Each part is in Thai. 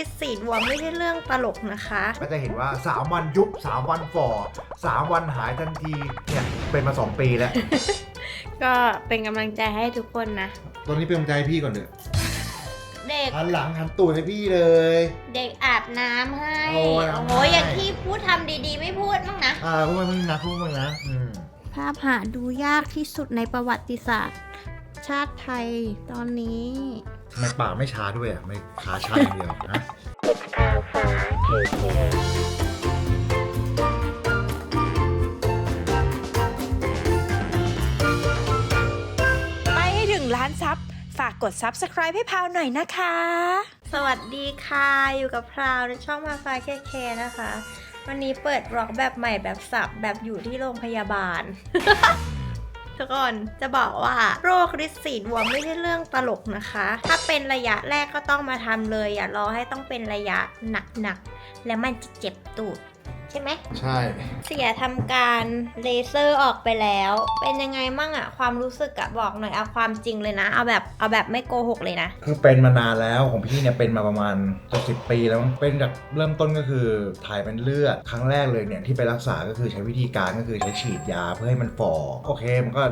ฤทธิ์สีดวงไม่ใช่เรื่องตลกนะคะ ก็จะเห็นว่า 3 วันยุบ 3 วันฝ่อ3 วันหายทันทีเนี่ยเป็นมา 2 ปีแล้ว ก็เป็นกำลังใจให้ทุกคนนะ ตอนนี้เป็นกำลังใจให้พี่ก่อนเถอะเด็กหันหลังหันตูดให้พี่เลย เด็กอาบน้ำให้โอ้โอ้ยโหน้ำให้ อย่างที่พูดทำดีๆ ไม่พูดมั้งนะ อ่าพูดมาพึ่งนะพูดมานะอืมภาพหาดูยากที่สุดในประวัติศาสตร์ ชาติไทยตอนนี้ ทำไมปากไม่ช้าด้วยอะไม่ขาช้าอย่างเดียวนะไปให้ถึงล้านซับฝากกด Subscribe ให้พาวหน่อยนะคะ สวัสดีค่ะ อยู่กับพราวในช่องมาฟ้าแค่แคนะคะ วันนี้เปิดบล็อกแบบใหม่แบบสับแบบอยู่ที่โรงพยาบาล ทุกคนจะบอกว่าโรคฤทธิ์สีดวงไม่ใช่เรื่องตลกนะคะ ถ้าเป็นระยะแรกก็ต้องมาทำเลย อย่ารอให้ต้องเป็นระยะหนักๆ แล้วมันจะเจ็บตูด ใช่ไหม ใช่ เสียทำการเลเซอร์ออกไปแล้ว เป็นยังไงมั่งอะความรู้สึกอะบอกหน่อยเอาความจริงเลยนะ เอาแบบเอาแบบไม่โกหกเลยนะ คือเป็นมานานแล้วของพี่เนี่ยเป็นมาประมาณจะสิบปีแล้วมั้งเป็นจากเริ่มต้นก็คือถ่ายเป็นเลือดครั้งแรกเลยเนี่ยที่ไปรักษาก็คือใช้วิธีการก็คือใช้ฉีดยาเพื่อให้มันฝ่อโอเค มันก็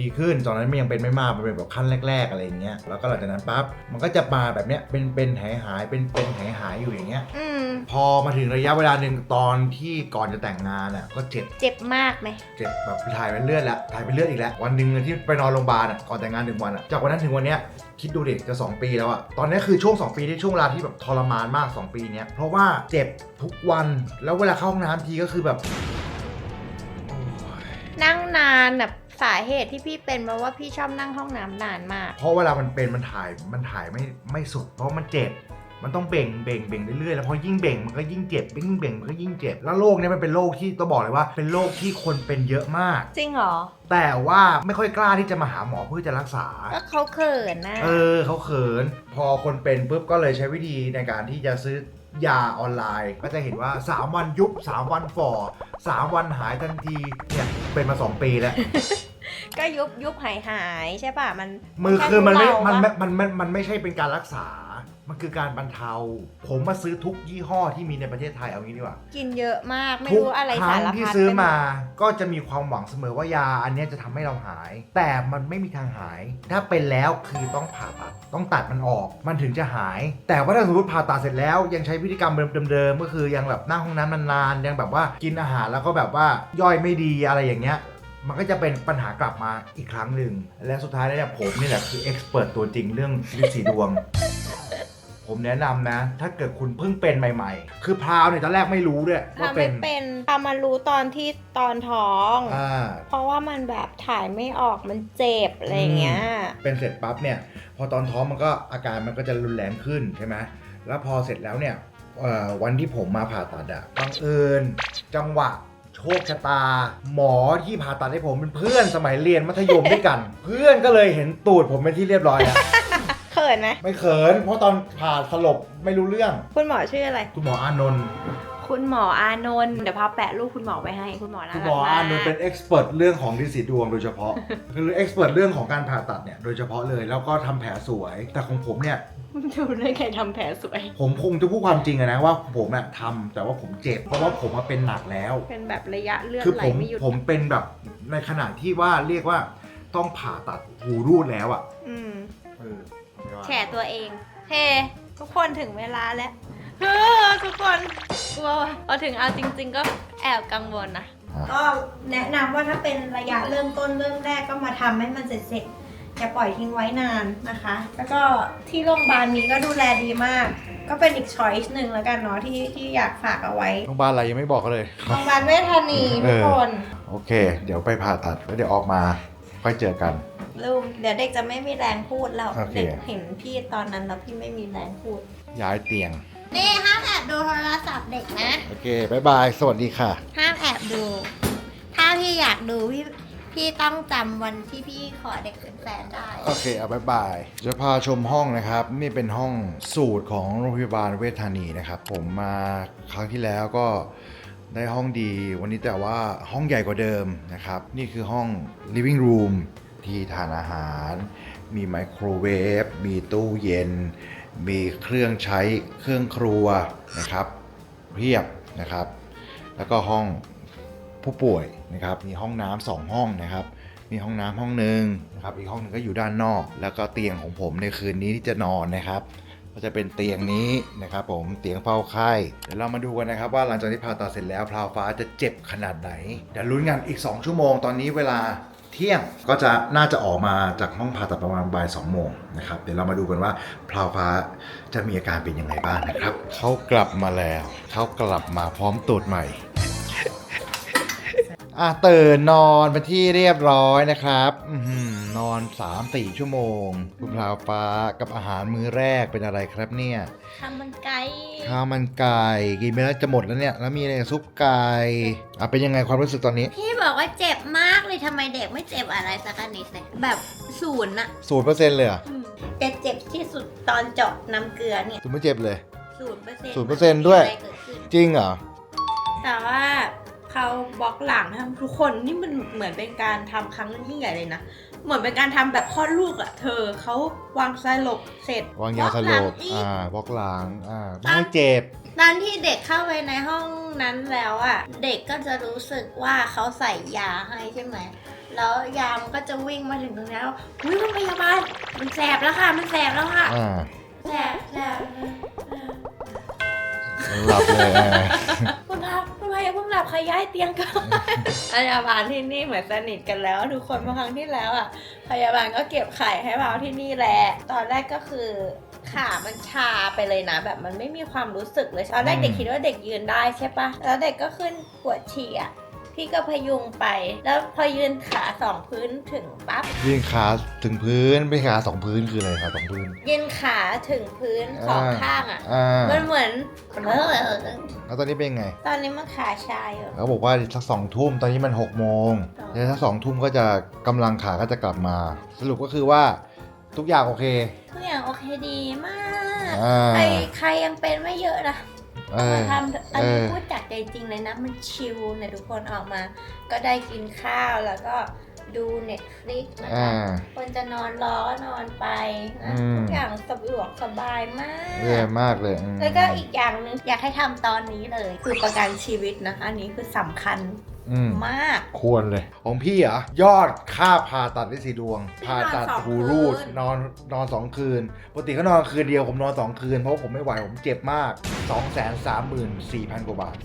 ดีขึ้นตอนนั้นมันยังเป็นไม่มากมันเป็นแบบขั้นแรก ๆ อะไรอย่างเงี้ยแล้วก็หลังจากนั้นปั๊บมันก็จะมาแบบเนี้ยเป็นเป็นหายหายเป็นเป็นหายหายอยู่อย่างเงี้ย อืม พอมาถึงระยะเวลาหนึ่งตอนที่ก่อนจะแต่งงานอะก็เจ็บเจ็บมากไหม เจ็บแบบถ่ายเป็นเลือดแล้วถ่ายเป็นเลือดอีกแล้ววันหนึ่งที่ไปนอนโรงพยาบาลอะก่อนแต่งงานหนึ่งวันอะจากวันนั้นถึงวันเนี้ยคิดดูดิจะ2ปีแล้วอะตอนนี้คือช่วง 2 ปีที่ช่วงเวลาที่แบบทรมานมาก 2 ปีเนี้ยเพราะว่าเจ็บทุกวันแล้วเวลาเข้าห้องน้ำทีก็คือแบบโอ้ยนั่งนานแบบสาเหตุที่พี่เป็นเพราะว่าพี่ชอบนั่งห้องน้ำนานมาก เพราะเวลามันเป็นมันถ่ายมันถ่ายไม่ไม่สุดเพราะมันเจ็บ มันต้องเบ่งเบ่งเบ่งเรื่อยๆแล้วพอยิ่งเบ่งมันก็ยิ่งเจ็บยิ่งเบ่งมันก็ยิ่งเจ็บแล้วโรคเนี้ยมันเป็นโรคที่ต้องบอกเลยว่า เป็นโรคที่คนเป็นเยอะมาก จริงเหรอ แต่ว่าไม่ค่อยกล้าที่จะมาหาหมอเพื่อจะรักษา ก็เขาเขินนะเออเขาเขิน พอคนเป็นปุ๊บก็เลยใช้วิธีในการที่จะซื้อยาออนไลน์ ก็จะเห็นว่า 3 วันยุบ 3 วันฝ่อ3 วันหายทันทีเนี่ยเป็นมา 2 ปีแล้วก็ยุบยุบหายหายใช่ป่ะมันมือคือมันไม่แทุเลามันปะไม่มันมันมันไม่ใช่เป็นการรักษา มันคือการบรรเทา ผมมาซื้อทุกยี่ห้อที่มีในประเทศไทยเอางี้ดีกว่ากินเยอะมากไม่ทุกรู้อะไรคสารั้งรที่พัดซื้อไปหดมา ก็จะมีความหวังเสมอว่ายาอันเนี้ยจะทำให้เราหาย แต่มันไม่มีทางหาย ถ้าเป็นแล้วคือต้องผ่าตัดต้องตัดมันออก มันถึงจะหาย แต่ว่าถ้าสมมติผ่าตัดเสร็จแล้ว ยังใช้พฤติกรรมเดิมๆก็คือยังแบบนั่งห้องน้ำนานๆยังแบบว่ากินอาหารแล้วก็แบบว่าย่อยไม่ดีอะไรอย่างเงี้ย มันก็จะเป็นปัญหากลับมาอีกครั้งหนึ่งและสุดท้ายแล้วเนี่ยผมนี่แหละคือเอ็กซ์เพรสตัวจริงเรื่องฤทธิ์สีดวง ผมแนะนำนะ ถ้าเกิดคุณเพิ่งเป็นใหม่ ๆ คือพราวเนี่ยตอนแรกไม่รู้ด้วยว่าทำเป็ไม่นเป็นทำมารู้ตอนที่ตอนท้อง อ่า เพราะว่ามันแบบถ่ายไม่ออกมันเจ็บอะไรอย่างเงี้ย เป็นเสร็จปั๊บเนี่ยพอตอนท้องมันก็อาการมันก็จะรุนแรงขึ้นใช่ไหมแล้วพอเสร็จแล้วเนี่ยเอ่อวันที่ผมมาผ่าตัดอะบังเอิญจังหวะโชคชะตา หมอที่ผ่าตัดให้ผมเป็นเพื่อนสมัยเรียนมัธยมด้วยกัน เพื่อนก็เลยเห็นตูดผมเป็นที่เรียบร้อยแล้วเขินไหมไม่เขิน เพราะตอนผ่าสลบไม่รู้เรื่อง คุณหมอชื่ออะไร คุณหมออานนท์คุณหมออานนท์เดี๋ยวพาแปะรูปคุณหมอไว้ให้ คุณหมอน่าคุณรัหมกอมาอานนท์เป็นกเอ็กซ์เพรสเรื่องของดิสีดวงโดยเฉพาะ คือเอ็กซ์เพรสเรื่องของการผ่าตัดเนี่ยโดยเฉพาะเลยแล้วก็ทำแผลสวย แต่ของผมเนี่ย ดูได้ใครทำแผลสวย ผมคงจะพูดความจริงอะนะว่าผมอะทำแต่ว่าผมเจ็บ เพราะว่าผมมาเป็นหนักแล้ว เป็นแบบระยะเลือดคือไหลผมไม่หยุดผมเป็นแบบในขณะที่ว่าเรียกว่าต้องผ่าตัดหูรูดแล้วอะอืม เออไม่ว่า แฉตัวเองเฮ้ทุกคนถึงเวลาแล้วเฮ้อทุกคนกลัวว่ะพอถึงเอาจริง ๆ ก็แอบกังวลนะ ก็แนะนำว่าถ้าเป็นระยะเริ่มต้นเริ่มแรกก็มาทำให้มันเสร็จๆอย่าปล่อยทิ้งไว้นานนะคะ แล้วก็ที่โรงพยาบาลนี้ก็ดูแลดีมาก ก็เป็นอีกช้อยส์หนึ่งแล้วกันเนาะที่ที่อยากฝากเอาไว้โรงพยาบาลอะไรยังไม่บอกเลย โรงพยาบาลเวชธานีทุกคน โอเค เดี๋ยวไปผ่าตัดแล้วเดี๋ยวออกมา ค่อยเจอกัน ลูกเดี๋ยวเด็กจะไม่มีแรงพูดแล้ว โอเค เด็กเห็นพี่ตอนนั้นแล้วพี่ไม่มีแรงพูด ย้ายเตียง นี่ห้ามแอบดูโทรศัพท์เด็กนะ โอเคบายบาย สวัสดีค่ะ ห้ามแอบดู ถ้าพี่อยากดูพี่พี่ต้องจำวันที่พี่ขอเด็กเป็นแฟนได้ โอเค เอาบายบาย จะพาชมห้องนะครับ นี่เป็นห้องสูตรของโรงพยาบาลเวชธานีนะครับ ผมมาครั้งที่แล้วก็ ได้ห้องดี วันนี้แต่ว่าห้องใหญ่กว่าเดิมนะครับ นี่คือห้อง living room ที่ทานอาหาร มีไมโครเวฟ มีตู้เย็น มีเครื่องใช้เครื่องครัวนะครับเพียบนะครับ แล้วก็ห้องผู้ป่วยนะครับ มีห้องน้ำสองห้องนะครับ มีห้องน้ำห้องหนึ่งนะครับ อีกห้องหนึงก็อยู่ด้านนอก แล้วก็เตียงของผมในคืนนี้ที่จะนอนนะครับ ก็จะเป็นเตียงนี้นะครับผมเตียงเฝ้าไข้เดี๋ยวเรามาดูกันนะครับว่าหลังจากที่ผ่าตัดเสร็จแล้วพราวฟ้าจะเจ็บขนาดไหน เดี๋ยวลุ้นกันอีก 2 ชั่วโมงตอนนี้เวลาเที่ยงก็จะน่าจะออกมาจากห้องผ่าตัดประมาณบ่ายสองโมงนะครับเดี๋ยวเรามาดูกันว่าพราวฟ้าจะมีอาการเป็นยังไงบ้างนะครับเขากลับมาแล้วเขากลับมาพร้อมตูดใหม่อะตื่นนอนเป็นที่เรียบร้อยนะครับ อื้อหือ นอน 3-4 ชั่วโมง คุณพราวฟ้ากับอาหารมื้อแรกเป็นอะไรครับเนี่ย ทำมันไกลข้าวมันไก่กินไปแล้วจะหมดแล้วเนี่ย แล้วมีอะไรซุปไก่อะเป็นยังไงความรู้สึกตอนนี้ พี่บอกว่าเจ็บมากเลยทำไมเด็กไม่เจ็บอะไรสักนิดเลยแบบศูนย์อะศูนย์เปอร์เซ็นต์เลยเหรอะจะเจ็บที่สุดตอนเจาะน้ำเกลือเนี่ยศูนย์ไม่เจ็บเลย ศูนย์เปอร์เซ็นต์ศูนย์เปอร์เซ็นต์ด้วยจริงเหรอ แต่ว่า เขาบล็อกหลังทำทุกคนนี่มันเหมือนเป็นการทำครั้งยิ่งใหญ่เลยนะ เหมือนเป็นการทำแบบคลอดลูกอะเธอเขาวางสลบเสร็จวางยาสลบอ่าบล็อกหลังอ่าไม่ให้เจ็บตอนที่เด็กเข้าไปในห้องนั้นแล้วอะเด็กก็จะรู้สึกว่าเขาใส่ยาให้ใช่ไหมแล้วยามันก็จะวิ่งมาถึงตรงนี้แล้วอุ้ยมันพยาบาลมันแสบแล้วค่ะ มันแสบแล้วค่ะอ่าแสบแสบ หลับเลยอ่าคุณพาคุณพายาเพิ่งหลับขย้ายเตียงก่อนพยาบาลที่นี่เหมือนสนิทกันแล้ว ทุกคนเมื่อครั้งที่แล้วอะ พยาบาลก็เก็บไข่ให้เราที่นี่แหละ ตอนแรกก็คือขามันชาไปเลยนะ แบบมันไม่มีความรู้สึกเลยตอนแรกเด็กคิดว่าเด็กยืนได้ใช่ปะแล้วเด็กก็ขึ้นปวดฉี่อะ พี่ก็พยุงไป แล้วพอยืนขาสองพื้นถึงปั๊บยื่นขาถึงพื้นไม่ขาสองพื้นคืออะไรขาสองพื้น ยืนขาถึงพื้นสองข้างอะ อ่ามันเหมือนแล้วตอนนี้เป็นไง ตอนนี้มันขาชาอยู่ เขาบอกว่าสักสองทุ่มตอนนี้มันหกโมงอ๋อ แล้วถ้าสองทุ่มก็จะกำลังขาก็จะกลับมา สรุปก็คือว่าทุกอย่างโอเคทุกอย่างโอเคดีมาก อ่าใครใครยังเป็นไม่เยอะนะ เออมาทำอันนี้เออพูดจากใจจริงเลยนะ มันชิลเนี่ยทุกคนออกมา ก็ได้กินข้าวแล้วก็ดูเน็ตฟลิกนะอ่าคะคนจะนอนรอก็นอนไปนะอืมทุกอย่างสะดวกสบายมากเย่มากเลยอืมแล้วก็อีกอย่างหนึงอยากให้ทำตอนนี้เลย คือประกันชีวิตนะอันนี้คือสำคัญ อืมมาก ควรเลย ของพี่เหรอยอดค่าผ่าตัดได้สีดวง ผ่าตัดนอนสองหูรูดคืนนอนนอนสองคืน ปกติเขานอนคืนเดียวผมนอนสองคืน เพราะผมไม่ไหว ผมเจ็บมาก 2 3 4 0 0 0 กว่าบาท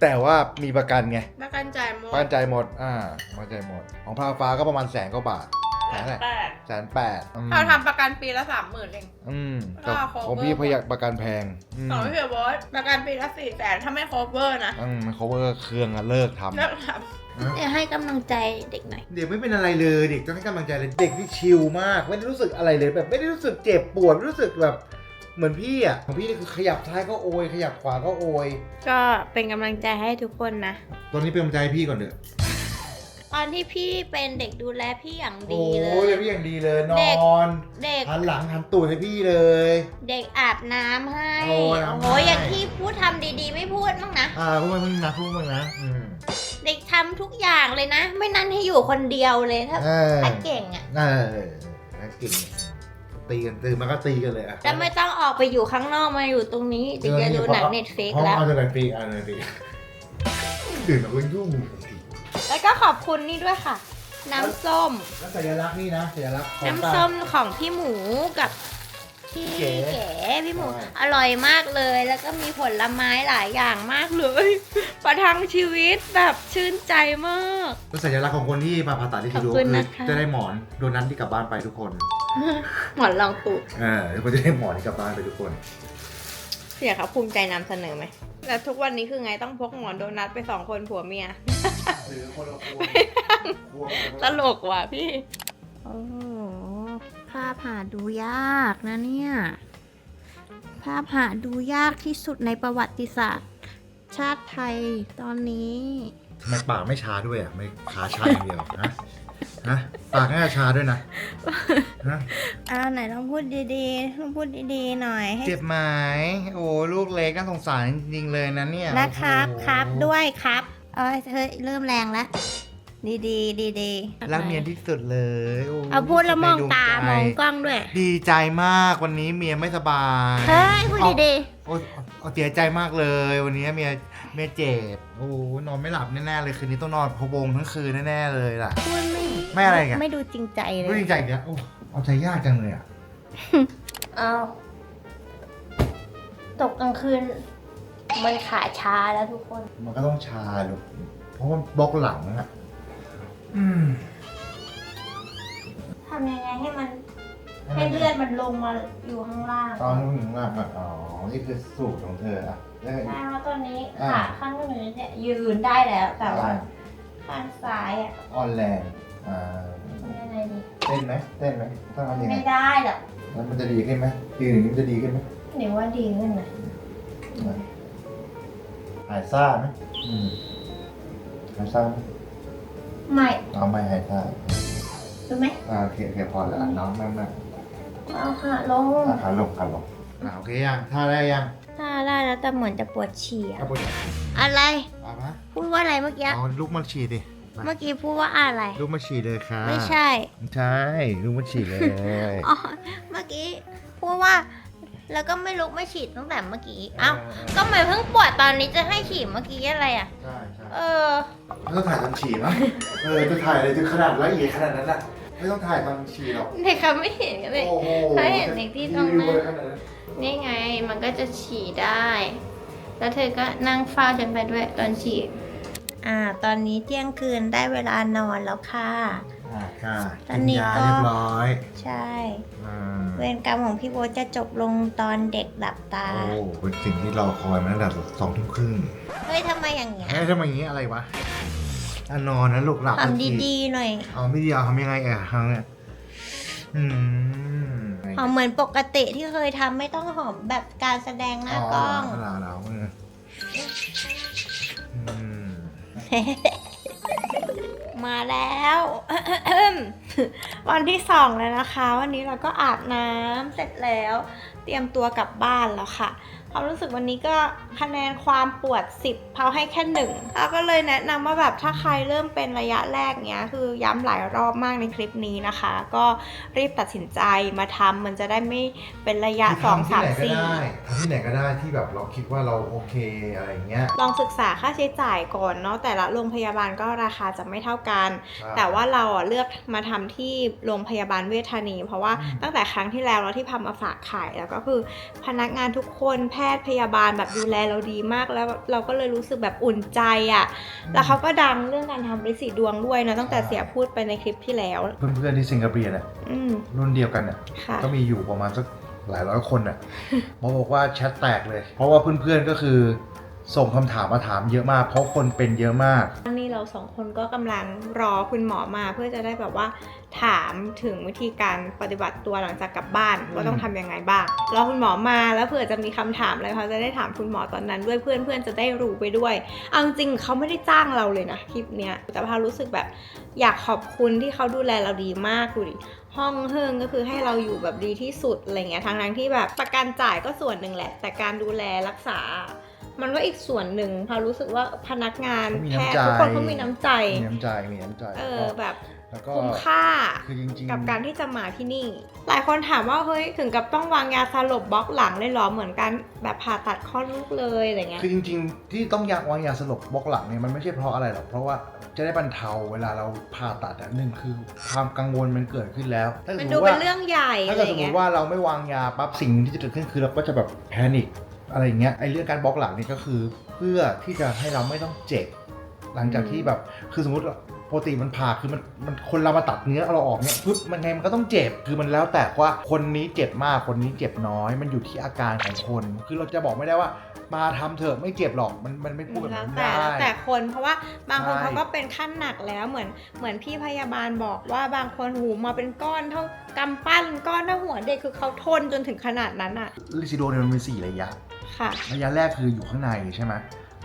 แต่ว่ามีประกันไง ประกันจ่ายหมประกัดนใจายหมด อ่าประกันใจายหมด ของพาฟ้าก็ประมาณแสนกว่าบาท แสนแหละแปดแสนแปดอืมเราทำประกันปีละสามหมื่นเอง อืมก็แต่ cover ของพี่พยักประกันแพงอืมสองพี่เพียบอสประกันปีละสี่แสนถ้าไม่ cover นะอืมมัน cover เครื่องอะเลิกทำ เลิกทเดี๋ยวให้กำลังใจเด็กหน่อย เด็กไม่เป็นอะไรเลยเด็กต้องให้กำลังใจเลยเด็กที่ชิลมาก ไม่ได้รู้สึกอะไรเลยแบบไม่ได้รู้สึกเจ็บปวดไม่รู้สึกแบบ เหมือนพี่อะของพี่นี่คือขยับซ้ายก็โอย ขยับขวาก็โอยำก็เป็นกำลังใจให้ทุกคนนะ ตอนนี้เป็นกำลังใจให้พี่ก่อนเถอะ ตอนที่พี่เป็นเด็กดูแลพี่อย่างโอ้ดีเลย ยพี่อย่างดีเลยนเด็ก อนเด็ก หันหลังหันตูดให้พี่เลย เด็กอาบน้ำให้โอ้ยอาบโอ้น้ำยอย่างที่พูดทำดีๆ ไม่พูดมั้งนะ อ่าพวกมันนะพวกมันนะอืมเด็กทำทุกอย่างเลยนะ ไม่นั้นให้อยู่คนเดียวเลยถ้าเออถ้าเก่งอะเออเออเออเก่งตีกันตื่นมาก็ตีกันเลยอะแล้วไม่ต้องออกไปอยู่ข้างนอกมาอยู่ตรงนี้เดี๋ยวจะดูหนังเน็ตฟิกห้องแล้ว เอาจะไหนปีกอ่าไหนปีกตื่นมาก็ยุ่ง แล้วก็ขอบคุณนี่ด้วยค่ะ น้ำส้ม แล้วสัญลักษณ์นี่นะสัญลักษณ์ของน้ำตาส้มของพี่หมูกับพี่เก๋เก๋พี่หมูใช่อร่อยมากเลย แล้วก็มีผลไม้หลายอย่างมากเลยประทังชีวิตแบบชื่นใจมากเป็นสัญลักษณ์ของคนที่มาผ่าตัดที่ทีดูขอบคุณคือนะคะจะได้หมอนโดนัทที่กลับบ้านไปทุกคน หมอนรองตูดเออทุกคนจะได้หมอนที่กลับบ้านไปทุกคน เสียเขาภูมิใจนำเสนอไหม แล้วทุกวันนี้คือไงต้องพกหมอนโดนัทไปสองคนผัวเมียหรือคนละคนตลกว่ะพี่โอ้ภาพหาดูยากนะเนี่ย ภาพหาดูยากที่สุดในประวัติศาสตร์ ชาติไทยตอนนี้ ทำไมปากไม่ชาด้วยอะ ไม่ขาชาอย่างเดียวนะฮะ ปากน่าจะชาด้วยนะฮะอ่าไหนลองพูดดีๆลองพูดดีๆหน่อยให้เจ็บไหมโอ้ลูกเล็กน่าสงสารจริงๆเลยนะเนี่ยนะครับโอ้โหครับด้วยครับเอ้ยเฮ้ยเริ่มแรงแล้วดีดีดีดีรักเมียที่สุดเลยโยเอาพูดแล้วมองตาในดวมองใจกล้องด้วย ดีใจมากวันนี้เมียไม่สบายเฮ้ยพูดดีดีโอ้ยเอาเสียใจมากเลยวันนี้เมีย เมียเจ็บโอ้นอนไม่หลับแน่ๆเลยคืนนี้ต้องนอนพะวงทั้งคืนแน่ๆเลยล่ะพูดไม่ไม่อะไรกันไม่ดูจริงใจเลไม่ย จริงใจเนี่ยโอ้เอาใจยากจังเลยอะเอาตกกลางคืน มันขาชาแล้วทุกคน มันก็ต้องชาลูกเพราะว่าบล็อกหลังอะอืมทำยังไงให้มัน ให้เลือดมันลงมาอยู่ข้างล่างตอนนู้นถึงหลังอะอ๋อ นี่คือสูตรของเธออะแล้ว ใช่เพราะตอนนี้อ่า ขาข้างหนึ่งเนี่ยยืนได้แล้ว แต่ว่าข้างซ้ายอะอ่อนแรงอ่าทำยังไงดีเต้นไหมเต้นไหมต้องทำยังไงไม่ได้หรอกแล้วมันจะดีขึ้นไหมยืนอย่างนี้มันจะดีขึ้นไหมหนูว่าดีขึ้นนะหายซ่าไหมอืมหายซ่าไหมไม่เอาไม่หายซ่ารู้ไหม อ่าโอเคโอเคพอแล้วอะน้องนั่งนั่ง เอาขาลงอะขาลงขาลงอ่าโอเคยังท่าได้ยังถ้าได้แล้วแต่เหมือนจะปวดฉี่อะเอาไปอะไร เอาปะพูดว่าอะไรเมื่อกี้เอาลูกมาฉี่ดิเมื่อกี้พูดว่าอะไรลูกมาฉี่เลยค่ะไม่ใช่ ใช่ลูกมาฉี่เลยอ๋อ เมื่อกี้พูดว่า แล้วก็ไม่ลุกไม่ฉีดตั้งแต่เมื่อกี้ เอ้า ก็ไม่เพิ่งปวดตอนนี้จะให้ฉีดเมื่อกี้อะไรอะ ใช่ใช่เออไม่ต้องถ่ายตอนฉี่มั้งเออจะถ่ายอะไรจะขนาดละเอียดขนาดนั้นอะ ไม่ต้องถ่ายตอนฉี่หรอกเด็กเขาไม่เห็นกันเลย โอ้โหถ้าเห็นเด็กที่ตรงนั้นรีวิวอะไรขนาดนั้นนี่ไงมันก็จะฉี่ได้ แล้วเธอก็นั่งเฝ้าฉันไปด้วยตอนฉี่ อ่า ตอนนี้เที่ยงคืนได้เวลานอนแล้วค่ะ อ่าค่ะตอนนี้กิยาก็เรียบร้อยใช่อืมเวรกรรมของพี่โบทจะจบลงตอนเด็กหลับตา โอ้เป็นสิ่งที่รอคอยมาตั้งแต่สองทุ่มครึ่งเฮ้ยทำไมอย่างเงี้ยเอ้ยทำไมอย่างนี้อะไรวะ อะนอนนะลูกหลับทำดีๆหน่อยๆเอาไม่ดีเอาทำยังไงอะทำเนี่ยอืมหอมเหมือนปกติที่เคยทำไม่ต้องหอมแบบการแสดงหน้ากล้องหนาวหนาวมืออืมมาแล้ว วันที่สองแล้วนะคะ วันนี้เราก็อาบน้ำเสร็จแล้ว เตรียมตัวกลับบ้านแล้วค่ะ ความรู้สึกวันนี้ก็คะแนนความปวด 10เพาให้แค่หนึ่งแล้วก็เลยแนะนำว่าแบบถ้าใครเริ่มเป็นระยะแรกเนี้ยคือย้ำหลายรอบมากในคลิปนี้นะคะ ก็รีบตัดสินใจมาทำมันจะได้ไม่เป็นระยะ 2 3ทำที่ไหนก็ได้4ทำที่ไหนก็ได้ที่แบบเราคิดว่าเราโอเคอะไรอย่างเงี้ยลองศึกษาค่าใช้จ่ายก่อนเนาะแต่ละโรงพยาบาลก็ราคาจะไม่เท่ากันใช่แต่ว่าเราอะเลือกมาทำที่โรงพยาบาลเวชธานี เพราะว่าอืมตั้งแต่ครั้งที่แล้วเราที่พามาฝากไข่แล้วก็คือพนักงานทุกคนแพทย์พยาบาลแบบดูแลเราดีมากแล้วเราก็เลยรู้สึกแบบอุ่นใจอะ แล้วเขาก็ดังเรื่องการทำริสีดวงด้วยนะตั้งแต่เสียพูดไปในคลิปที่แล้ว เพื่อนๆที่สิงคโปร์เนี่ยอืมรุ่นเดียวกันเนี่ยค่ะก็มีอยู่ประมาณสักหลายร้อยคนน่ะหมอบอกว่าแชทแตกเลย เพราะว่าเพื่อนๆก็คือ ส่งคำถามมาถามเยอะมาก เพราะคนเป็นเยอะมากวันนี้เราสองคนก็กำลังรอคุณหมอมาเพื่อจะได้แบบว่าถามถึงวิธีการปฏิบัติตัวหลังจากกลับบ้านว่าต้องทำยังไงบ้างรอคุณหมอมาแล้วเผื่อจะมีคำถามอะไรเขาจะได้ถามคุณหมอตอนนั้น ด้วยเพื่อนเพื่อนๆจะได้รู้ไปด้วยเอาจริงๆเขาไม่ได้จ้างเราเลยนะคลิปเนี้ยแต่พารู้สึกแบบอยากขอบคุณที่เขาดูแลเราดีมากดูดิห้องเฮิงก็คือให้เราอยู่แบบดีที่สุดอะไรเงี้ยทั้งทั้งๆที่แบบประกันจ่ายก็ส่วนหนึ่งแหละ แต่การดูแลรักษา มันก็อีกส่วนหนึ่งพารู้สึกว่าพนักงานเขามีแพทย์น้ำใจทุกคนเขามีน้ำใจ มีน้ำใจ มีน้ำใจ เออแบบแล้วก็คุ้มค่าคือจริงๆกับการที่จะมาที่นี่ หลายคนถามว่าเฮ้ยถึงกับต้องวางยาสลบบล็อกหลังเลยเหรอเหมือนกันแบบผ่าตัดคลอดลูกเลยอะไรเงี้ยคือจริงๆ ที่ต้องยาวางยาสลบบล็อกหลังเนี่ยมันไม่ใช่เพราะอะไรหรอกเพราะว่าจะได้บรรเทาเวลาเราผ่าตัดอะหนึ่งคือความกังวลมันเกิดขึ้นแล้วถ้ามันสดูติเป็นว่าเรื่องใหญ่ถ้าอะไรเกิดสมมเงี้ยติว่าเราไม่วางยาปั๊บสิ่งที่จะเกิดขึ้นคือเราก็จะแบบแพนิค อะไรอย่างเงี้ยไอ้เรื่องการบล็อกหลังนี่ก็คือ เพื่อที่จะให้เราไม่ต้องเจ็บหลังจากที่แบบคือสมมติปกติมันผ่าคือมันมันคนเรามาตัดเนื้อเราออกเนี่ยปุ๊บมันไงมันก็ต้องเจ็บคือมันแล้วแต่ว่าคนนี้เจ็บมากคนนี้เจ็บน้อย มันอยู่ที่อาการของคน คือเราจะบอกไม่ได้ว่ามาทำเถอะไม่เจ็บหรอกมันมันไม่พูดแบบแล้วนั้นแต่ได้แล้วแต่คนเพราะว่าบางคนใช่เขาก็เป็นขั้นหนักแล้วเหมือนเหมือนพี่พยาบาลบอกว่าบางคนหูมาเป็นก้อนเท่ากำปั้นก้อนเท่าหัวเด็กคือเขาทนจนถึงขนาดนั้นอะลิซิโดเนี่ยมันมีสี่ระยะ ค่ะ ระยะแรกคืออยู่ข้างในใช่ไหม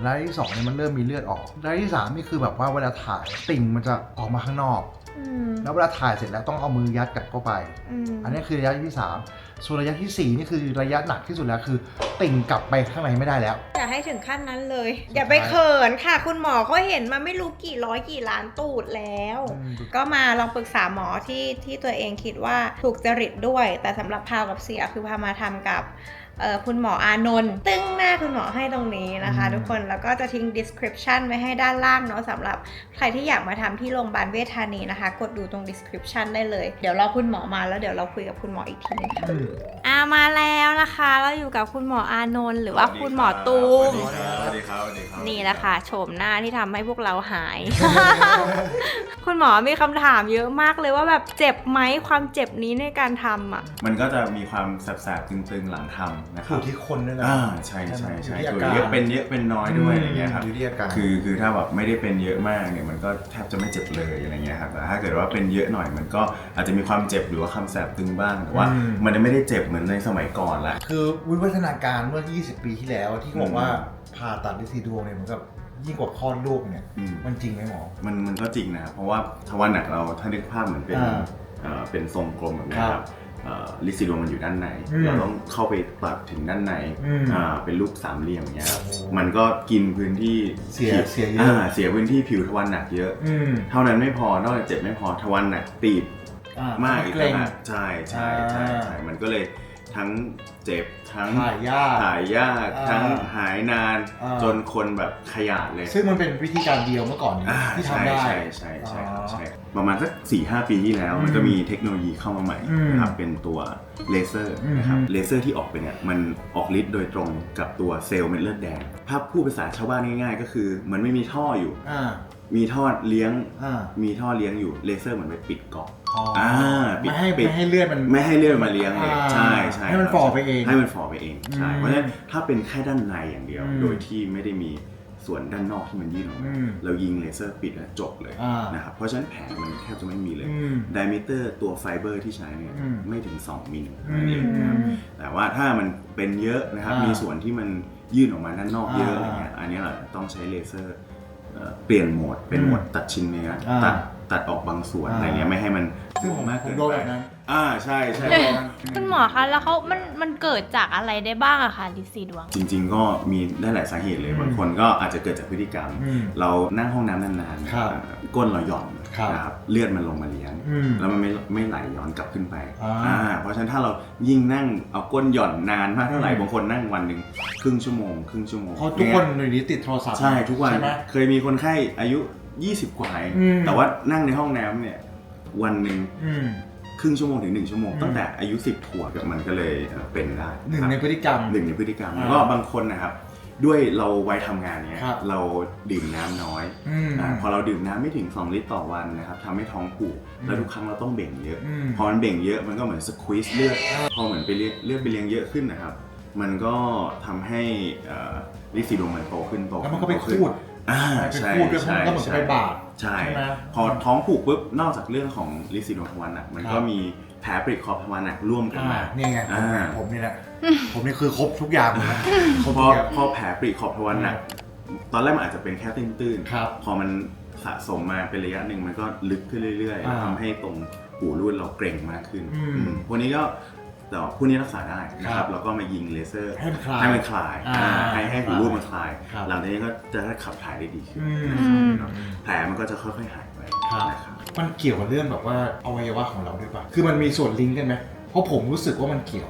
ระยะที่สองเนี่ยมันเริ่มมีเลือดออกระยะที่สามนี่คือแบบว่าเวลาถ่ายติ่งมันจะออกมาข้างนอก อืมแล้วเวลาถ่ายเสร็จแล้วต้องเอามือยัดกลับเข้าไป อืมอันนี้คือระยะที่สาม ส่วนระยะที่สี่นี่คือระยะหนักที่สุดแล้วคือ ติ่งกลับไปข้างในไม่ได้แล้ว อยากให้ถึงขั้นนั้นเลย อย่าไปเขินค่ะ คุณหมอเขาเห็นมาไม่รู้กี่ร้อยกี่ล้านตูดแล้ว อืม ก็มาลองปรึกษาหมอที่ที่ตัวเองคิดว่าถูกจริตด้วย แต่สำหรับพาวกับเสียคือพามาทำกับเอ่อคุณหมออานนท์ตึ้งหน้าคุณหมอให้ตรงนี้นะคะ อืม ทุกคนแล้วก็จะทิ้ง description ไว้ให้ด้านล่างเนาะสำหรับใครที่อยากมาทำที่โรงพยาบาลเวชธานีนะคะ กดดูตรง description ได้เลย เดี๋ยวรอคุณหมอมาแล้วเดี๋ยวเราคุยกับคุณหมออีกทีนึงค่ะ อืมอามาแล้วนะคะ เราอยู่กับคุณหมออานนท์หรือว่าคุณหมอตูม สวัสดีครับสวัสดีครับนี่แหละค่ะโฉมหน้าที่ทำให้พวกเราหาย คุณหมอมีคำถามเยอะมากเลยว่าแบบเจ็บไหมความเจ็บนี้ในการทำอะ มันก็จะมีความแสบๆตึงๆหลังทำนะคอรับยู่ที่คนด้วยนะอ่าใช่ใช่ใช่อยู่ตัวที่อาเยการอะเป็นเยอะเป็นน้อยด้วยอะไรเงี้ยครับ อยู่ที่อาการคือคือถ้าแบบไม่ได้เป็นเยอะมากเนี่ยมันก็แทบจะไม่เจ็บเลยอะไรเงี้ยครับแต่ถ้าเกิดว่าเป็นเยอะหน่อยมันก็อาจจะมีความเจ็บหรือว่าความแสบตึงบ้างแต่ว่าอืมมันจะไม่ได้เจ็บเหมือนในสมัยก่อนละ คือวิวัฒนาการเมื่อ 20 ปีที่แล้วที่เขาบอกว่าอืมผ่าตัดลิซีดวงเนี่ยเหมือนกับยิ่งกว่าคลอดลูกเนี่ย อืม มันจริงไหมหมอ มันมันก็จริงนะครับเพราะว่าทวารหนักเราถ้านึกภาพเหมือนเป็นอ่าเอ่อเป็นทรงกลมแบบนี้คครัรับบเอ่อลิซิดวงมันอยู่ด้านในอืมเราต้องเข้าไปตัดถึงด้านในอืมอ่าเป็นรูปสามเหลี่ยมอย่างเงี้ยครับโอ้โหมันก็กินพื้นที่เสียผิวเสียเยอะาเสียพื้นที่ผิวทวารหนักเยอะ อืม เท่านั้นไม่พอนอกจากเจ็บไม่พอทวารหนักตีบ อ่มากอีกเกร็งนะใช่ใช่ใช่อ่าใช่มันก็เลยทั้งเจ็บทั้งถ่ายยาก หายยากอ่าทั้งหายนาน อ่า จนคนแบบขยาดเลยซึ่งมันเป็นวิธีการเดียวเมื่อก่อนนี้อ่าที่ใช่ทำได้ ใช่ใช่ใช่ครับอ๋อใช่ประมาณสักสี่ห้าปีที่แล้ว อืมมันก็มีเทคโนโลยีเข้ามาใหม่อืมนะครับเป็นตัวเลเซอร์นะครับอืม เลเซอร์ที่ออกไปเนี่ยมันออกฤทธิ์โดยตรงกับตัวเซลล์เม็ดเลือดแดงถ้าพูดภาษาชาวบ้านง่ายๆ ก็คือมันไม่มีท่ออยู่ อ่ามีท่อเลี้ยง อ่า มีท่อเลี้ยงอยู่เลเซอร์เหมือนไปปิดเกาะ อ๋ออ่อ่าปิดไม่ให้ปิด ไม่ให้เลือดมัน ไม่ให้เลือดมาเลี้ยงเลยอ่าใช่ใช่ให้มันครับฝ่อไปเองให้มันฝ่อไปเองใช่อืมเพราะฉะนั้นถ้าเป็นแค่ด้านในอย่างเดียว อืมโดยที่ไม่ได้มีส่วนด้านนอกที่มันยื่นออกมาอืมเรายิงเลเซอร์ปิดแล้วจบเลยอ่านนะครับเพราะฉะนั้นแผลมันแทบจะไม่มีเลยอืมไดมิเตอร์ตัวไฟเบอร์ที่ใช้เนี่ยอืมไม่ถึง 2มิลอืมนั่นเองนะครับแต่ว่าถ้ามันเป็นเยอะนะครับอ่ามีมีส่วนที่มันยื่นออกมาด้านนอกเยอะอ่าอะไรเงี้ยอันนี้เราต้องใช้เลเซอร์เอ่อเปลี่ยนโหมดเป็นอืมโหมดตัดชิ้นเนื้ออาตัด ตัดออกบางส่วนอ่าอะไรเงี้ยไม่ให้มันซึ่งผมมากผเกิมนโดนไปแบบนั้น อ่าใช่ใช่โดนแบบนั้นคุณหมอคะแล้วเขามันมันเกิดจากอะไรได้บ้างอะคะลิซีดวง จริงๆ ก็มีได้หลายสาเหตุเลยอืมบางคนก็อาจจะเกิดจากพฤติกรรม อืมเรานั่งห้องน้ำนานๆครับเอ่อก้นเราหย่อนครับนะครับเลือดมันลงมาเลี้ยง อืมแล้วมันไม่ไม่ไหลย้อนกลับขึ้นไปอ่าเพราะฉะนั้นถ้าเรายิ่งนั่งเอาก้นหย่อนนานมากเท่าไหร่อืม บางคนนั่งวันหนึ่งครึ่งชั่วโมง ครึ่งชั่วโมงเพราะทุกคนในนี้ติดโทรศัพท์ใช่ทุกวัน ใช่ไหม เคยมีคนไข้อายุ 20กว่าเองอืม แต่ว่านั่งในห้องน้ำเนี่ย วันหนึ่งอืม ครึ่งชั่วโมงถึงหนึ่งชั่วโมงอืม ตั้งแต่อายุ10ขวบมันก็เลยเอ่อเป็นได้หนึ่งครับในพฤติกรรม หนึ่งในพฤติกรรมอ่าแล้วก็บางคนนะครับ ด้วยเราวัยทำงานเนี้ยครับ เราดื่มน้ำน้อยอืม อาพอเราดื่มน้ำไม่ถึง 2 ลิตรต่อวันนะครับทำให้ท้องผูกอืม แล้วทุกครั้งเราต้องเบ่งเยอะ อืม พอมันเบ่งเยอะมันก็เหมือนสควีซเลือด พอเหมือนไปเลือดเลือดไปเลี้ยงเยอะขึ้นนะครับ มันก็ทำให้ลิซิโดมันโตขึ้นโตแล้วขึ้มันก็ไปโตขึ้คูด อ่าไปใช่คูดด้วยเพราะใช่มันก็เหมือนกับใช่ไปบาดใช่ใช่ไหม พอท้องผูกปุ๊บนอกจากเรื่องของลิซิโดทวันอะมันคก็รับ มีแผลปริขอบทวารหนักร่วมกันอ่ามานี่ไงผมอ่า ผมนี่แหละผมนี่คือครบทุกอย่างเลยนะครบพทุอกอย่าง พอแผลปริขอบทวารหนักตอนแรกมันอาจจะเป็นแค่ตื้นๆครับพอมันสะสมมาเป็นระยะหนึ่งมันก็ลึกขึ้นเรื่อยๆอ่าทำให้ตรงหูรูดเราเกร็งมากขึ้นอืม อืมพวกนี้ก็ แต่ว่าพวกนี้รักษาได้นะคครัรับบเราก็มายิงเลเซอร์ให้มันคลายให้มันคลายอ่าอ่าให้ให้หูรูดมันคลาย ครับ หลังจากนี้ก็จะได้ขับถ่ายได้ดีขึ้นอืมนะครับแผลมันก็จะค่อยๆหายไปครับ นะครับ มันเกี่ยวกับเรื่องแบบว่าอวัยวะของเราด้วยป่ะ คือมันมีส่วนลิงก์กันไหมเพราะผมรู้สึกว่ามันเกี่ยว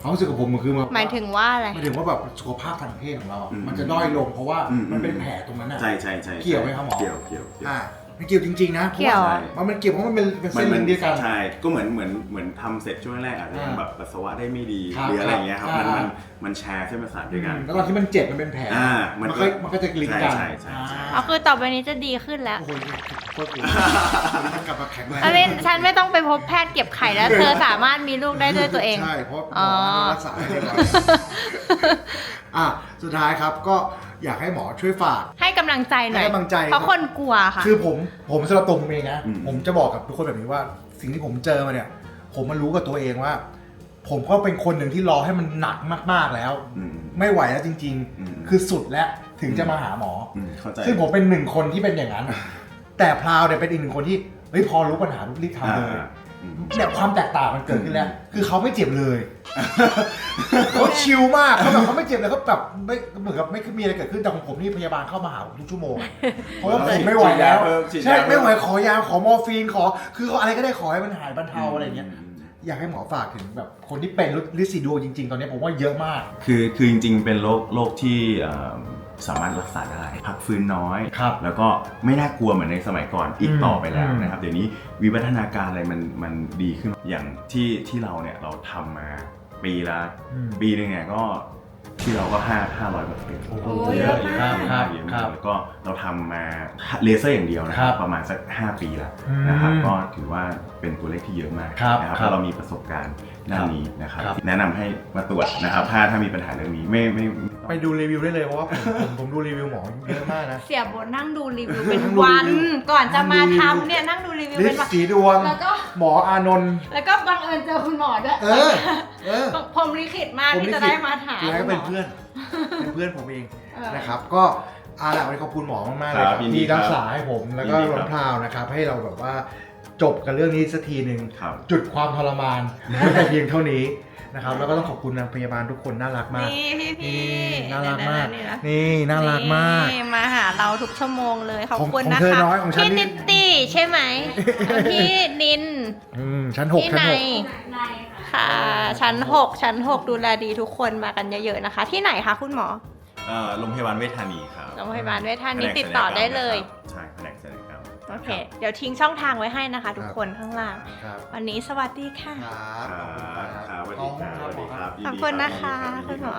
ความรู้สึกของผมมันคือมันหมายถึงว่าอะไร หมายถึงว่าแบบสุขภาพทางเพศของเราอะอืมมันจะด้อยลงเพราะว่าอืม มันเป็นแผลตรงนั้นอะ ใช่ใช่ใช่เกี่ยวไหมครับหมอ เกี่ยวเกี่ยวเกี่ยว อ่า มันเกี่ยวจริงๆนะเกี่ยวพราะามันมันเกี่ยวเพราะมันเป็นเป็นเส้นลิงก์เดียวกัน ใช่ก็เหมือนเหมือนเหมือนทำเสร็จช่วงแรกอาจจะยังอ่าแบบปัสสาวะได้ไม่ดีครับหรืออะไรอย่างเงี้ยครับมันอ่ามั มันมันแชร์เส้นประสาทด้วยกัน แล้วตอนที่มันเจ็บมันเป็นแผลอ่ามัมันนก็ก็มันก็จะลิงก์กันใช่ใช่ใช่อ๋อคือต่อไปนี้จะดีขึ้นแล้วโอ้โหโคตรดีมันกลับมาแข็งแรงอันนี้ฉันไม่ต้องไปพบแพทย์เก็บไข่แล้ว เธอสามารถมีลูกได้ด้วยตัวเอง ใช่ เพราะหมอ๋ออรักษาให้เรียบร้อยอะ สุดท้ายครับก็ อยากให้หมอช่วยฝาก ให้กำลังใจหน่อยให้กำลังใจ เพราะคนกลัวค่ะ คือผมผมสำหรับตัวผมเองนะอืม ผมจะบอกกับทุกคนแบบนี้ว่า สิ่งที่ผมเจอมาเนี่ย ผมมารู้กับตัวเองว่า ผมก็เป็นคนหนึ่งที่รอให้มันหนักมากๆแล้ว อืม ไม่ไหวแล้วจริง อืม ๆ คือสุดแล้วถึงจะมาหาหมออืมเข้าใจ ซึ่งผมเป็นหนึ่งคนที่เป็นอย่างนั้น แต่พราวเนี่ยเป็นอีกหนึ่งคนที่เฮ้ยพอรู้ปัญหาปุ๊บรีบทำเลย อ่าอืม เนี่ยความแตกต่างมันเกิดขึ้นแล้ว คือเขาไม่เจ็บเลยเขาชิลมากเขาแบบเขาไม่เจ็บเลยเขาแบบไม่เหมือนกับไม่มีอะไรเกิดขึ้นแต่ของผมนี่พยาบาลเข้ามาหาผมทุกชั่วโมงเพราะว่าผมไม่ไหวแล้วฉีดยาเพิ่มฉีดใช่ยาเพิ่มไม่ไหวขอยาขอมอร์ฟีนขอ คือเขาอะไรก็ได้ขอให้มันหายบรรเทาอะไรอย่างเงี้ยอยากให้หมอฝากถึงแบบคนที่เป็นลิซิดวงจริง ๆ ตอนนี้ผมว่าเยอะมาก คือคือจริง ๆ เป็นโรคโรคที่เอ่อ สามารถรักษาได้ พักฟื้นน้อย ครับแล้วก็ไม่น่ากลัวเหมือนในสมัยก่อนอีกอืมต่อไปแล้วอืมนะครับ เดี๋ยวนี้วิวัฒนาการอะไรมันมันดีขึ้นอย่างที่ที่เราเนี่ยเราทำมาปีละ อืม ปีหนึงเนี่ยก็ ที่เราก็ห้าห้าร้อยกว่าเคสโอ้โหเยอะมากครับเยอะครัมากบแล้วก็เราทำมาเลเซอร์อย่างเดียวนะคครัรับบประมาณสัก 5 ปีแล้วอืมนะครับก็ถือว่าเป็นตัวเลขที่เยอะมากครับนะครับครับ เพราะเรามีประสบการณ์ด้านนี้นะครับครับแนะนำให้มาตรวจนะครับถ้าถ้ามีปัญหาเรื่องนี้ไม่ไม่ไม่ต้อง ไปดูรีวิวได้เลยเพราะว่าผมผมผมดูรีวิวหมอเยอะมากนะ เสียโบนนั่งดูรีวิวเป็นนั่งดูวันรีวิวก่อนจะมานั่งดูรีวิวทำเนี่ยนั่งดูรีวิวลิเป็นสวัน สีดวง แล้วก็ หมออานนท์ แล้วก็บังเอิญเจอคุณหมอด้วย เออ เออ ผมลิขิตมากผมที่ลิจะขิตได้มาถาม แล้วก็เป็นคุณหมอเพื่อน เป็นเพื่อนผมเองเออนะครับ ก็เอาละวันนี้ขอบคุณหมอมากๆเลยคครัรับบยินดีที่ครับรักษาให้ผมแล้วก็ยินดีครับร้อนพราวนะครับ ให้เราแบบว่าจบกันเรื่องนี้สักทีหนึ่งครับจุดความทรมานด้วยแต่เพียงเท่านี้ นะครับแล้วก็ต้องขอบคุณนางพยาบาลทุกคนน่ารักมาก นี่พี่พี่นี่น่ารักมากนี่นะนี่น่ารักมากนี่มาหาเราทุกชั่วโมงเลยขอบของคุณของนะเธอคะน้อยของฉันพี่นี่นิตตี้ใช่ไหมพี่นินอืมชั้นหกพี่ชั้นในหกค่ะ ชั้นหกชั้นหกดูแลดีทุกคนมากันเยอะๆนะคะ ที่ไหนคะคุณหมอเอ่อโรงพยาบาลเวชธานีครับโรงพยาบาลเวชธานีแผกติดต่อได้เลยศักรรมนะครับใช่แผนกศัลยกรรม โอเค เดี๋ยวทิ้งช่องทางไว้ให้นะคะ ทุกคนข้างล่าง ครับวันนี้สวัสดีค่ะ ครับครับ ครับสวัสดีครับสวัสดีครับยินขอบดีคุณรับ นะคะยินดีรับคุณหมอ